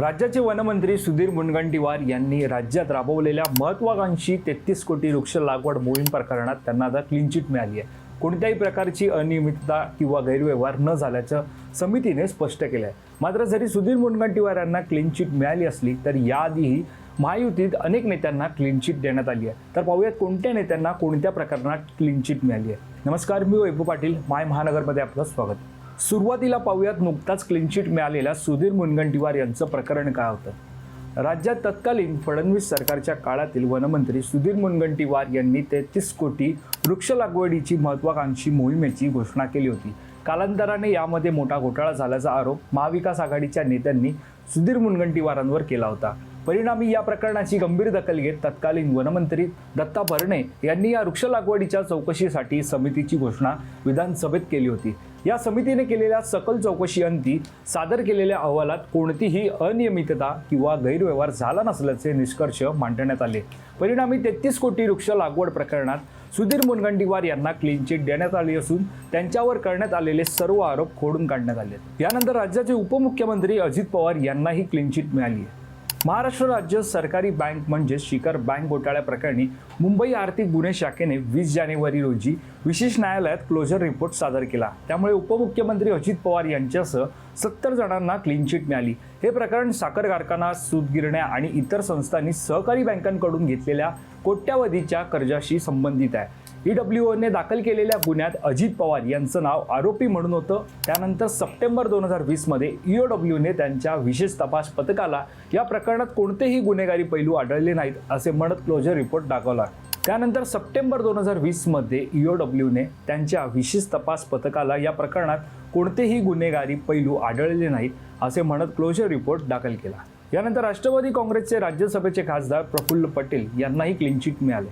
राज्याचे वनमंत्री सुधीर मुनगंटीवार यांनी राज्यात राबवलेल्या महत्वाकांक्षी तेहतीस कोटी वृक्ष लागवड मोहीम प्रकरणात त्यांना आता क्लीन चिट मिळाली आहे. कोणत्याही प्रकारची अनियमितता किंवा गैरव्यवहार न झाल्याचं समितीने स्पष्ट केलं आहे. मात्र जरी सुधीर मुनगंटीवार यांना क्लीन चिट मिळाली असली तर याआधीही महायुतीत अनेक नेत्यांना क्लीन चिट देण्यात आली आहे. तर पाहूयात कोणत्या नेत्यांना कोणत्या प्रकरणात क्लीन चिट मिळाली आहे. नमस्कार मी वैभव पाटील माय महानगरमध्ये आपलं स्वागत. सुरुवातीला पाहूयात नुकताच क्लीनचिट मिळालेल्या सुधीर मुनगंटीवार यांचं प्रकरण काय होतं? राज्यात तत्कालीन फडणवीस सरकारच्या काळातील वनमंत्री सुधीर मुनगंटीवार यांनी तेहतीस कोटी वृक्ष लागवडीची महत्वाकांक्षी मोहिमेची घोषणा केली होती. कालांतराने यामध्ये मोठा घोटाळा झाल्याचा आरोप महाविकास आघाडीच्या नेत्यांनी सुधीर मुनगंटीवारांवर केला होता. परिणामी या प्रकरणाची गंभीर दखल घेत तत्कालीन वनमंत्री दत्ता भरणे यांनी या वृक्ष लागवडीच्या चौकशीसाठी समितीची घोषणा विधानसभेत केली होती. या समितीने केलेल्या सकल चौकशी अंती सादर केलेल्या अहवालात कोणतीही अनियमितता किंवा गैरव्यवहार झाला नसल्याचे निष्कर्ष मांडण्यात आले. परिणामी तेहतीस कोटी वृक्ष लागवड प्रकरणात सुधीर मुनगंटीवार यांना क्लीन चिट देण्यात आली असून त्यांच्यावर करण्यात आलेले सर्व आरोप खोडून काढण्यात आले. यानंतर राज्याचे उपमुख्यमंत्री अजित पवार यांनाही क्लीन चिट मिळाली आहे. महाराष्ट्र राज्य सरकारी बँक म्हणजे शिखर बँक घोटाळ्याप्रकरणी मुंबई आर्थिक गुन्हे शाखेने वीस जानेवारी रोजी विशेष न्यायालयात क्लोजर रिपोर्ट सादर केला. त्यामुळे उपमुख्यमंत्री अजित पवार यांच्यासह सत्तर जणांना क्लीन चिट मिळाली. हे प्रकरण साखर कारखाना सूतगिरण्या आणि इतर संस्थांनी सहकारी बँकांकडून घेतलेल्या कोट्यावधीच्या कर्जाशी संबंधित आहे. ईडब्ल्यूओने दाखल केलेल्या गुन्ह्यात अजित पवार यांचं नाव आरोपी म्हणून होतं. त्यानंतर सप्टेंबर दोन हजार वीसमध्ये ईओडब्ल्यूने त्यांच्या विशेष तपास पथकाला या प्रकरणात कोणतेही गुन्हेगारी पैलू आढळले नाहीत असे म्हणत क्लोजर रिपोर्ट दाखवला. त्यानंतर सप्टेंबर दोन हजार वीसमध्ये ईओडब्ल्यूने त्यांच्या विशेष तपास पथकाला या प्रकरणात कोणतेही गुन्हेगारी पैलू आढळले नाहीत असे म्हणत क्लोजर रिपोर्ट दाखल केला. यानंतर राष्ट्रवादी काँग्रेसचे राज्यसभेचे खासदार प्रफुल्ल पटेल यांनाही क्लीन चिट मिळाले.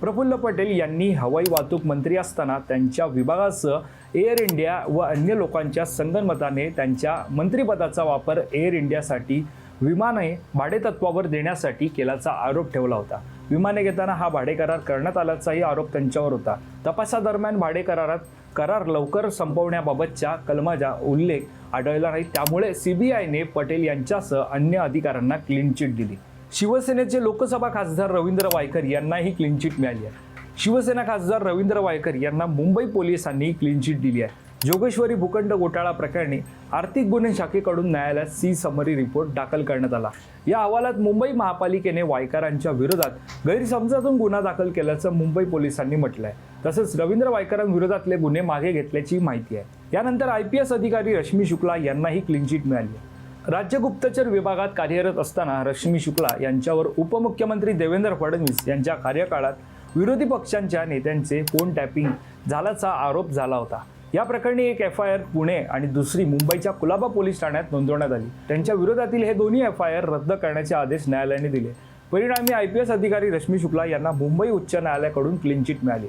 प्रफुल्ल पटेल यांनी हवाई वाहतूक मंत्री असताना त्यांच्या विभागासह एअर इंडिया व अन्य लोकांच्या संगनमताने त्यांच्या मंत्रिपदाचा वापर एअर इंडियासाठी विमाने भाडेतत्वावर देण्यासाठी केल्याचा आरोप ठेवला होता. विमाने घेताना हा भाडे करार करण्यात आल्याचाही आरोप त्यांच्यावर होता. तपासादरम्यान भाडे करारात करार लवकर संपवण्याबाबतच्या कलमाचा उल्लेख आढळला नाही. त्यामुळे सीबीआयने पटेल यांच्यासह अन्य अधिकाऱ्यांना क्लीन चिट दिली. शिवसेनेचे लोकसभा खासदार रवींद्र वायकर यांनाही क्लीन चिट मिळाली आहे. शिवसेना खासदार रवींद्र वायकर यांना मुंबई पोलिसांनी क्लीन चिट दिली आहे. जोगेश्वरी भूखंड घोटाळा प्रकरणी आर्थिक गुन्हे शाखेकडून न्यायालयात सी समरी रिपोर्ट दाखल करण्यात आला. या अहवालात मुंबई महापालिकेने वायकरांच्या विरोधात गैरसमजातून गुन्हा दाखल केल्याचं मुंबई पोलिसांनी म्हटलं आहे तसंच रवींद्र वायकरांविरोधातले गुन्हे मागे घेतल्याची माहिती आहे. यानंतर आय पी एस अधिकारी रश्मी शुक्ला यांनाही क्लीन चिट मिळाली आहे. राज्य गुप्तचर विभागात कार्यरत असताना रश्मी शुक्ला यांच्यावर उपमुख्यमंत्री देवेंद्र फडणवीस यांच्या कार्यकाळात विरोधी पक्षांच्या नेत्यांचे फोन टॅपिंग झाल्याचा आरोप झाला होता. या प्रकरणी एक एफ आय आर पुणे आणि दुसरी मुंबईच्या कुलाबा पोलीस ठाण्यात नोंदवण्यात आली. त्यांच्या विरोधातील हे दोन्ही एफ आय आर रद्द करण्याचे आदेश न्यायालयाने दिले. परिणामी आय पी एस अधिकारी रश्मी शुक्ला यांना मुंबई उच्च न्यायालयाकडून क्लीन चिट मिळाली.